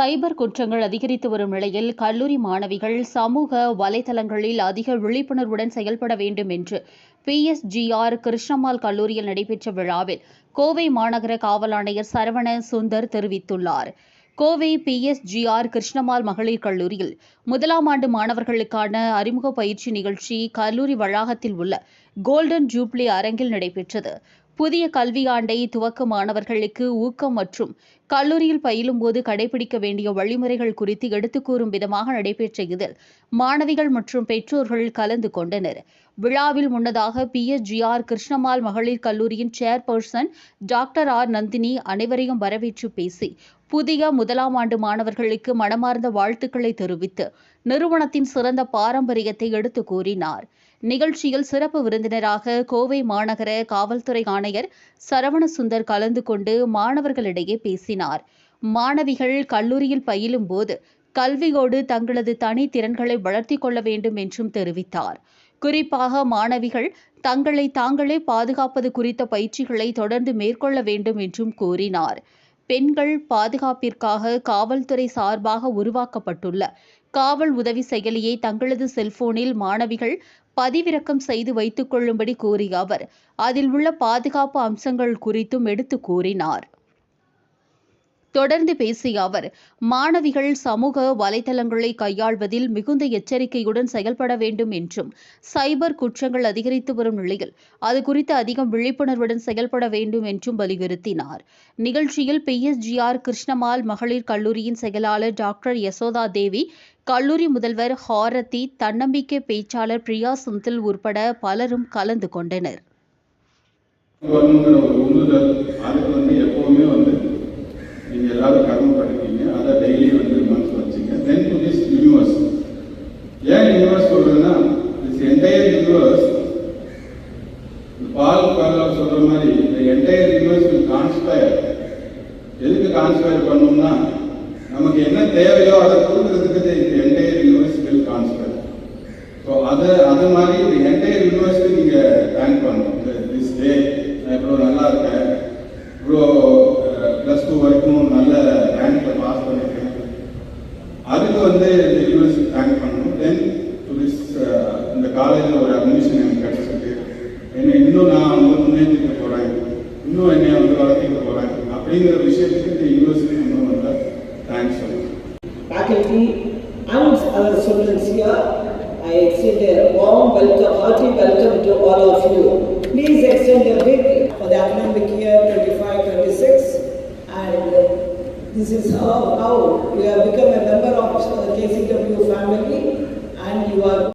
சைபர் குற்றங்கள் அதிகரித்து வரும் நிலையில் கல்லூரி மாணவிகள் சமூக வலைதளங்களில் அதிக விழிப்புணர்வுடன் செயல்பட வேண்டும் என்று பிஎஸ்ஜிஆர் கிருஷ்ணம்மாள் கல்லூரியில் நடைபெற்ற விழாவில் கோவை மாநகர காவல் ஆணையர் சரவண சுந்தர் தெரிவித்துள்ளார். கோவை பிஎஸ்ஜிஆர் கிருஷ்ணம்மாள் மகளிர் கல்லூரியில் முதலாம் ஆண்டு மாணவர்களுக்கான அறிமுக பயிற்சி நிகழ்ச்சி கல்லூரி வளாகத்தில் உள்ள கோல்டன் ஜூப்ளி அரங்கில் நடைபெற்றது. புதிய கல்வியாண்டை துவக்க மாணவர்களுக்கு ஊக்கம் மற்றும் கல்லூரியில் பயிலும்போது கடைபிடிக்க வேண்டிய வழிமுறைகள் குறித்து எடுத்துக் கூறும் விதமாக நடைபெற்ற இதில் மாணவிகள் மற்றும் பெற்றோர்கள் கலந்து கொண்டனர். விழாவில் முன்னதாக பிஎஸ்ஜிஆர் கிருஷ்ணமால் மகளிர் கல்லூரியின் சேர்பர்சன் டாக்டர் ஆர். நந்தினி அனைவரையும் வரவேற்று பேசி புதிய முதலாம் ஆண்டு மாணவர்களுக்கு மனமார்ந்த வாழ்த்துக்களை தெரிவித்து நிறுவனத்தின் சிறந்த பாரம்பரியத்தை எடுத்து கூறினார். நிகழ்ச்சியில் சிறப்பு விருந்தினராக கோவை மாநகர காவல்துறை ஆணையர் சரவணசுந்தர் கலந்து கொண்டு மாணவர்களிடையே பேசினார். மாணவிகள் கல்லூரியில் பயிலும் போது கல்வியோடு தங்களது தனி திறன்களை வளர்த்திக் கொள்ள வேண்டும் என்றும் தெரிவித்தார். குறிப்பாக மாணவிகள் தங்களை தாங்களே பாதுகாப்பது குறித்த பயிற்சிகளை தொடர்ந்து மேற்கொள்ள வேண்டும் என்றும் கூறினார். பெண்கள் பாதுகாப்பிற்காக காவல்துறை சார்பாக உருவாக்கப்பட்டுள்ள காவல் உதவி செயலியை தங்களது செல்போனில் மாணவிகள் பதிவிறக்கம் செய்து வைத்துக் கொள்ளும்படி கூறிய அவர் அதில் உள்ள பாதுகாப்பு அம்சங்கள் குறித்தும் எடுத்து கூறினார். தொடர்ந்து பேசிய அவர் மாணவிகள் சமூக வலைதளங்களை கையாள்வதில் மிகுந்த எச்சரிக்கையுடன் செயல்பட வேண்டும் என்றும் சைபர் குற்றங்கள் அதிகரித்து வரும் நிலையில் அது குறித்து அதிகம் விழிப்புணர்வுடன் செயல்பட வேண்டும் என்றும் வலியுறுத்தினார். நிகழ்ச்சியில் பிஎஸ்ஜிஆர் கிருஷ்ணமால் மகளிர் கல்லூரியின் செயலாளர் டாக்டர் யசோதா தேவி கல்லூரி முதல்வர் ஹாரதி தன்னம்பிக்கை பேச்சாளர் பிரியா சுந்தில் உட்பட பலரும் கலந்து கொண்டனர் வரணுங்கிற ஒரு உந்துதல் அதுக்கு வந்து எப்போவுமே வந்து நீங்கள் எல்லாரும் கடமைப்பட்டிருக்கீங்க அதை டெய்லி வந்து மனசு வச்சுங்க தென் டு திஸ் யூனிவர்ஸ் ஏன் யூனிவர்ஸ் சொல்கிறதுன்னா திஸ் என்டையர் யூனிவர்ஸ் பால் காலம் சொல்கிற மாதிரி இந்த என்டையர் யூனிவர்ஸ் வில் கான்ஸ்பயர் எதுக்கு கான்ஸ்பயர் பண்ணோம்னா நமக்கு என்ன தேவையோ அதை கொடுக்கறதுக்கு இந்த entire universe will conspire so அதை அது மாதிரி இந்த என்டையர் யூனிவர்சிட்டி நீங்கள் தேங்க் பண்ணணும். இந்த திஸ் டே நான் இவ்வளோ நல்லா இருக்கேன். இவ்வளோ ப்ளஸ் டூ வரைக்கும் நல்ல ரேங்க்கில் பாஸ் பண்ணியிருக்கேன் அதுக்கு வந்து இந்த யூனிவர்ஸ்க்கு தேங்க் பண்ணணும். தென் டு திஸ் இந்த காலேஜில் ஒரு admission என்னை இன்னும் நான் வந்து முன்னேற்றிக்க போகிறேன் இன்னும் என்னை வந்து வளர்த்திக்க போகிறேன் அப்படிங்கிற விஷயத்துக்கு இந்த யூனிவர்சிட்டி இன்னும் வந்து தேங்க்ஸ் சொல்லணும் faculty and other students here. I extend a warm welcome, hearty welcome to all of you. Please extend a big for the academic year 25-26 and uh, this is how, how you have become a member of the KCW family and you are